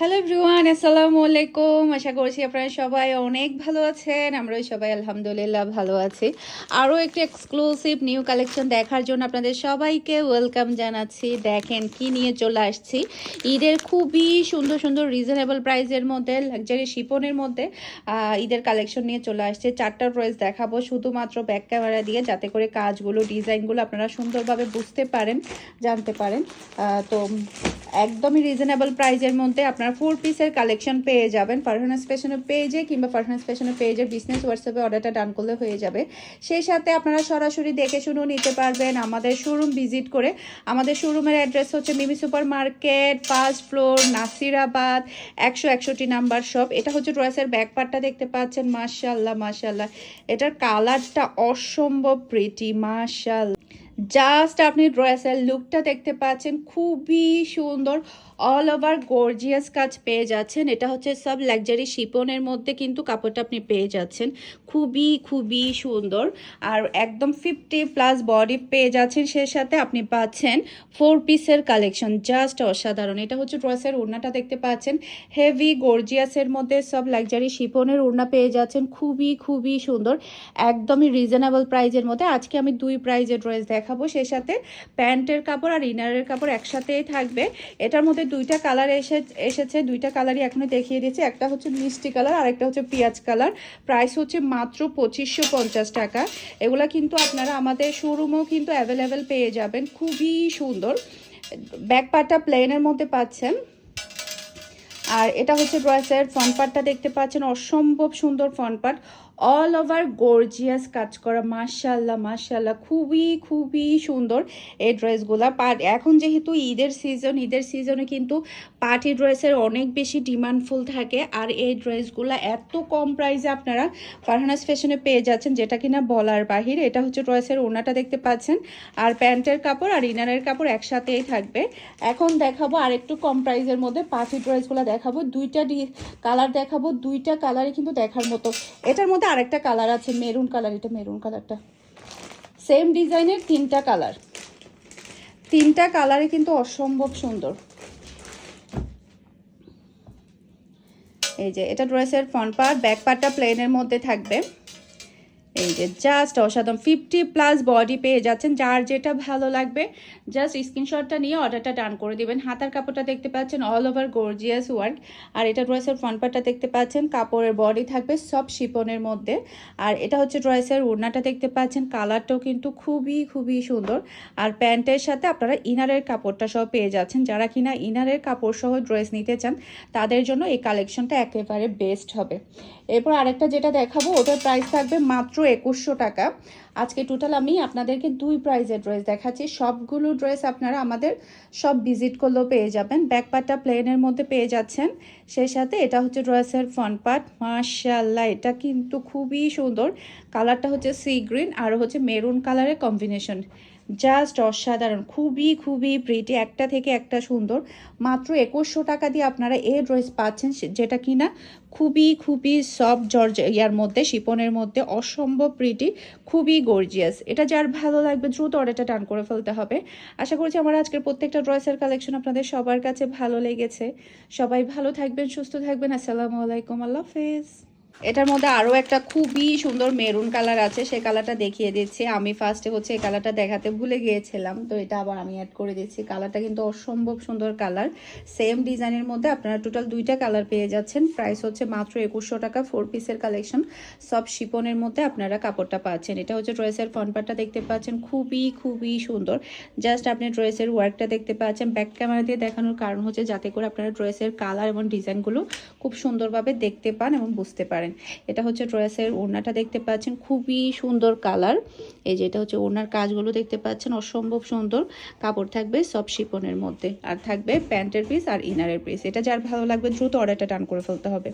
Hello everyone আসসালামু আলাইকুম আশা করছি আপনারা সবাই অনেক ভালো আছেন। আমরাও সবাই আলহামদুলিল্লাহ ভালো আছি। আরও একটি এক্সক্লুসিভ নিউ কালেকশন দেখার জন্য আপনাদের সবাইকে ওয়েলকাম জানাচ্ছি। দেখেন কি নিয়ে চলে আসছি। ঈদের খুবই সুন্দর সুন্দর রিজনেবল প্রাইসের মধ্যে লাক্সারি শিপনের মধ্যে ঈদের কালেকশন নিয়ে চলে আসছে। চারটা ড্রেস দেখাবো শুধুমাত্র ব্যাক ক্যামেরা দিয়ে, যাতে করে কাজগুলো, ডিজাইনগুলো আপনারা সুন্দরভাবে বুঝতে পারেন, জানতে পারেন। তো একদমই রিজনেবল প্রাইজের মধ্যে আপনারা ফোর পিসের কালেকশন পেয়ে যাবেন। পারফরমেন্স ফ্যাশনের পেজে কিংবা পারফরমেন্স ফ্যাশনের পেজে বিজনেস হোয়াটসঅ্যাপে অর্ডারটা ডান করলে হয়ে যাবে। সেই সাথে আপনারা সরাসরি দেখে শুনেও নিতে পারবেন আমাদের শোরুম ভিজিট করে। আমাদের শোরুমের অ্যাড্রেস হচ্ছে Mimi super market first floor Nasirabad, একশো একষট্টি নাম্বার শপ এটা হচ্ছে ড্রেসের ব্যাক পার্টটা দেখতে পাচ্ছেন। মার্শাল্লাহ মাশাল্লাহ এটার কালারটা অসম্ভব প্রিটি মাশাল্লাহ জাস্ট আপনি ড্রেসের লুকটা দেখতে পাচ্ছেন, খুবই সুন্দর অল ওভার গর্জিয়াস কাজ পেয়ে যাচ্ছেন। এটা হচ্ছে সব লাক্সারি শিপনের মধ্যে কিন্তু কাপড়টা আপনি পেয়ে যাচ্ছেন। খুবই খুবই সুন্দর। আর একদম ফিফটি প্লাস বডি পেয়ে যাচ্ছেন, সে সাথে আপনি পাচ্ছেন ফোর পিসের কালেকশন জাস্ট অসাধারণ। এটা হচ্ছে ড্রেসের ওড়নাটা দেখতে পাচ্ছেন। হেভি গর্জিয়াসের মধ্যে সব লাক্সারি শিপনের ওড়না পেয়ে যাচ্ছেন। খুবই খুবই সুন্দর। একদমই রিজনেবল প্রাইজের মধ্যে। আজকে আমি দুই প্রাইজের ড্রেস দেখাবো, সেই সাথে প্যান্টের কাপড় আর ইনারের কাপড় একসাথেই থাকবে। এটার মধ্যে দুইটা কালার এসে, এসেছে, দুইটা কালারই এখনও দেখিয়ে দিয়েছি। একটা হচ্ছে মিষ্টি কালার আর একটা হচ্ছে পেঁয়াজ কালার। প্রাইস হচ্ছে মাত্র পঁচিশশো পঞ্চাশ টাকা। এগুলা কিন্তু আপনারা আমাদের শোরুমেও কিন্তু অ্যাভেলেবেল পেয়ে যাবেন। খুবই সুন্দর। ব্যাক পার্টটা প্লেনের মধ্যে পাচ্ছেন। আর এটা হচ্ছে ড্রেসের ফ্রন্ট পার্টটা দেখতে পাচ্ছেন। অসম্ভব সুন্দর front part. All over gorgeous কাজ করা মার্শাল্লাহ মার্শাল্লাহ খুবই খুবই সুন্দর এই ড্রেসগুলা। পার্ট এখন যেহেতু ঈদের সিজন ঈদের সিজনে কিন্তু পার্টি ড্রেসের অনেক বেশি ডিমান্ডফুল থাকে। আর এই ড্রেসগুলো এত কম প্রাইসে আপনারা ফারহানাস ফ্যাশনে পেয়ে যাচ্ছেন, যেটা কিনা বলার বাহির। এটা হচ্ছে ড্রেসের ওনাটা দেখতে পাচ্ছেন। আর প্যান্টের কাপড় আর ইনারের কাপড় একসাথেই থাকবে। এখন দেখাবো আর একটু কম প্রাইসের মধ্যে পার্টি ড্রেসগুলো দেখাবো। দুইটা কালার দেখাবো। দুইটা কালারই কিন্তু দেখার মতো। এটার মধ্যে আরেকটা কালার আছে মেরুন কালার এটা মেরুন কালারটা সেম ডিজাইনের তিনটা কালার তিনটা কালারে কিন্তু অসম্ভব সুন্দর। এই যে, এটা ড্রেসের ফ্রন্ট পার্ট ব্যাক পার্টটা প্লেনের মধ্যে থাকবে। এই যে জাস্ট অসাধারণ। ফিফটি প্লাস বডি পেয়ে যাচ্ছেন, যার যেটা ভালো লাগবে জাস্ট স্ক্রিনশটটা নিয়ে অর্ডারটা ডান করে দিবেন। হাতার কাপড়টা দেখতে পাচ্ছেন অল ওভার গর্জিয়াস ওয়ার্ক আর এটা ড্রেসের ফ্রন্ট পার্টটা দেখতে পাচ্ছেন, কাপড়ের বডি থাকবে সব শিপনের মধ্যে। আর এটা হচ্ছে ড্রেসের ওড়নাটা দেখতে পাচ্ছেন কালারটাও কিন্তু খুবই খুবই সুন্দর। আর প্যান্টের সাথে আপনারা ইনারের কাপড়টা সহ পেয়ে যাচ্ছেন। যারা কিনা ইনারের কাপড় সহ ড্রেস নিতে চান, তাদের জন্য এই কালেকশনটা একেবারে বেস্ট হবে। এরপর আরেকটা যেটা দেখাবো, ওটার প্রাইস থাকবে মাত্র একুশশো টাকা। আজকে টোটাল আমি আপনাদেরকে দুই প্রাইজের ড্রেস দেখাচ্ছি। সবগুলো ড্রেস আপনারা আমাদের সব ভিজিট করলেও পেয়ে যাবেন। ব্যাক পার্টটা প্লেনের মধ্যে পেয়ে যাচ্ছেন। সেই সাথে এটা হচ্ছে ড্রেসের ফ্রন্ট পার্ট মার্শাল্লাহ এটা কিন্তু খুবই সুন্দর। কালারটা হচ্ছে সি গ্রিন আর হচ্ছে মেরুন কালারের কম্বিনেশন জাস্ট অসাধারণ, খুবই খুবই প্রিটি একটা থেকে একটা সুন্দর। মাত্র একুশশো টাকা দিয়ে আপনারা এই ড্রেস পাচ্ছেন যেটা কিনা খুবই খুবই সফট জর্জ ইয়ার মধ্যে, শিপনের মধ্যে, অসম্ভব প্রিটি খুবই গর্জিয়াস এটা যার ভালো লাগবে দ্রুত অর্ডারটা টান করে ফেলতে হবে। আশা করছি আমার আজকের প্রত্যেকটা ড্রেসের কালেকশন আপনাদের সবার কাছে ভালো লেগেছে। সবাই ভালো থাকবেন, সুস্থ থাকবেন। আসসালামু আলাইকুম, আল্লাহ হাফেজ। এটার মধ্যে আরও একটা খুবই সুন্দর মেরুন কালার আছে, সে কালারটা দেখিয়ে দিচ্ছি। আমি ফার্স্টে হচ্ছে এই কালারটা দেখাতে ভুলে গিয়েছিলাম, তো এটা আবার আমি অ্যাড করে দিচ্ছি। কালারটা কিন্তু অসম্ভব সুন্দর কালার। সেম ডিজাইনের মধ্যে আপনারা টোটাল দুইটা কালার পেয়ে যাচ্ছেন। প্রাইস হচ্ছে মাত্র একুশশো টাকা ফোর পিসের কালেকশন সব শিপনের মধ্যে আপনারা কাপড়টা পাচ্ছেন। এটা হচ্ছে ড্রেসের ফ্রন্ট পার্টটা দেখতে পাচ্ছেন, খুবই খুবই সুন্দর। জাস্ট আপনি ড্রেসের ওয়ার্কটা দেখতে পাচ্ছেন। ব্যাক ক্যামেরা দিয়ে দেখানোর কারণ হচ্ছে যাতে করে আপনারা ড্রেসের কালার এবং ডিজাইনগুলো খুব সুন্দরভাবে দেখতে পান এবং বুঝতে পারেন এটা হচ্ছে ড্রেসের ওড়নাটা দেখতে পাচ্ছেন, খুবই সুন্দর কালার। এই যে এটা হচ্ছে ওড়নার কাজগুলো দেখতে পাচ্ছেন, অসম্ভব সুন্দর। কাপড় থাকবে সব শিপনের মধ্যে, আর থাকবে প্যান্টের পিস আর ইনারের পিস এটা যার ভালো লাগবে, দ্রুত অর্ডারটা টান করে ফেলতে হবে।